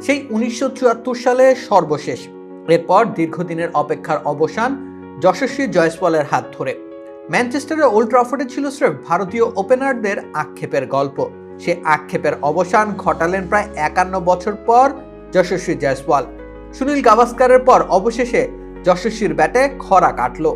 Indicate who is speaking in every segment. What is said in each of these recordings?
Speaker 1: সেই উনিশশো সালে সর্বশেষ। এরপর দীর্ঘদিনের অপেক্ষার অবসান যশস্বী জয়সওয়ালের হাত ধরে। ম্যানচেস্টারের ওল্ড ট্রাফোর্ডে ছিল স্রেফ ভারতীয় ওপেনারদের আক্ষেপের গল্প। সে আক্ষেপের অবসান ঘটালেন প্রায় একান্ন বছর পর যশস্বী জয়সওয়াল। সুনীল গাভাস্কারের পর অবশেষে যশস্বীর ব্যাটে খরা কাটলো।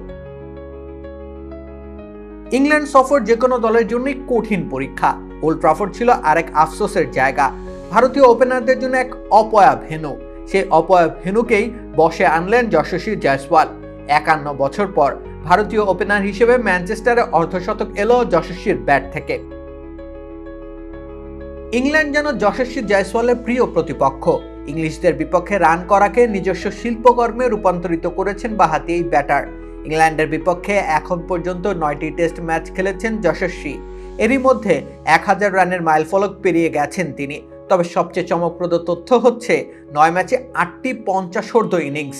Speaker 1: ইংল্যান্ড সফর যে কোনো দলের জন্যই কঠিন পরীক্ষা। ওল্ড ট্রাফোর্ড ছিল আরেক আফসোসের জায়গা। ভারতীয় ওপেনারদের জন্য এক অপয়া ভেনু। সেই অপয়া ভেনুকেই বসে আনলেন যশস্বী জয়সওয়াল। একান্ন বছর পর ভারতীয় ওপেনার হিসেবে ম্যানচেস্টারে অর্ধশতক এলো যশস্বীর ব্যাট থেকে। ইংল্যান্ড যেন যশস্বী জয়সওয়ালের প্রিয় প্রতিপক্ষ। ইংলিশদের বিপক্ষে রান করাকে নিজস্ব শিল্পকর্মে রূপান্তরিত করেছেন বাহাতি এই ব্যাটার। ইংল্যান্ডের বিপক্ষে এখন পর্যন্ত নয়টি টেস্ট ম্যাচ খেলেছেন যশস্বী। এরই মধ্যে এক হাজার রানের মাইলফলক পেরিয়ে গেছেন তিনি। তবে সবচেয়ে চমকপ্রদ তথ্য হচ্ছে নয় ম্যাচে আটটি পঞ্চাশোর্ধ ইনিংস।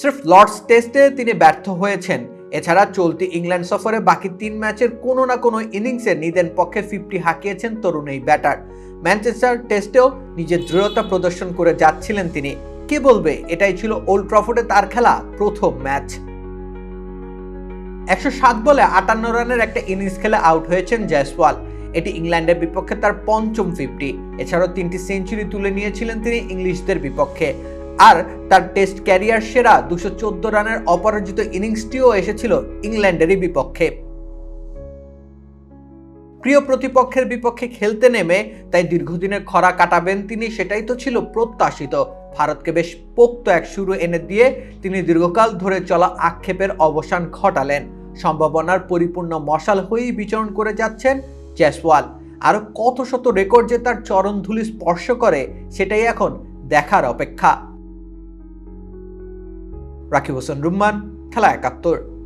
Speaker 1: সির্ফ লর্ডস টেস্টে তিনি ব্যর্থ হয়েছেন। এছাড়া চলতি ইংল্যান্ড সফরে বাকি তিন ম্যাচের কোনো না কোনো ইনিংসে নিদেন পক্ষে ফিফটি হাঁকিয়েছেন তরুণ এই ব্যাটার। ম্যানচেস্টার টেস্টেও নিজের দৃঢ়তা প্রদর্শন করে যাচ্ছিলেন তিনি। কে বলবে? এটাই ছিল ওল্ড ট্রাফোর্ডে তার খেলা, প্রথম ম্যাচ। একশো সাত বলে আটান্ন রানের একটা ইনিংস খেলে আউট হয়েছেন জয়সওয়াল। এটি ইংল্যান্ডের বিপক্ষে তার পঞ্চম ফিফটি এছাড়াও তিনটি সেঞ্চুরি তুলে নিয়েছিলেন তিনি ইংলিশদের বিপক্ষে। আর তার টেস্ট ক্যারিয়ার সেরা দুশো রানের অপরাজিত ইনিংসটিও এসেছিল ইংল্যান্ডেরই বিপক্ষে। প্রিয় প্রতিপক্ষের বিপক্ষে খেলতে নেমে তাই দীর্ঘদিনের খরা কাটাবেন তিনি, সেটাই তো ছিল প্রত্যাশিত। ভারতকে বেশ পোক্ত এক শুরু এনে দিয়ে তিনি দীর্ঘকাল ধরে চলা আক্ষেপের অবসান ঘটালেন। সম্ভাবনার পরিপূর্ণ মশাল হয়েই বিচরণ করে যাচ্ছেন জয়সওয়াল আরও কত শত রেকর্ড যে তার চরণধুলি স্পর্শ করে, সেটাই এখন দেখার অপেক্ষা। রাকিব হোসেন, রুম্মান, খেলা একাত্তর।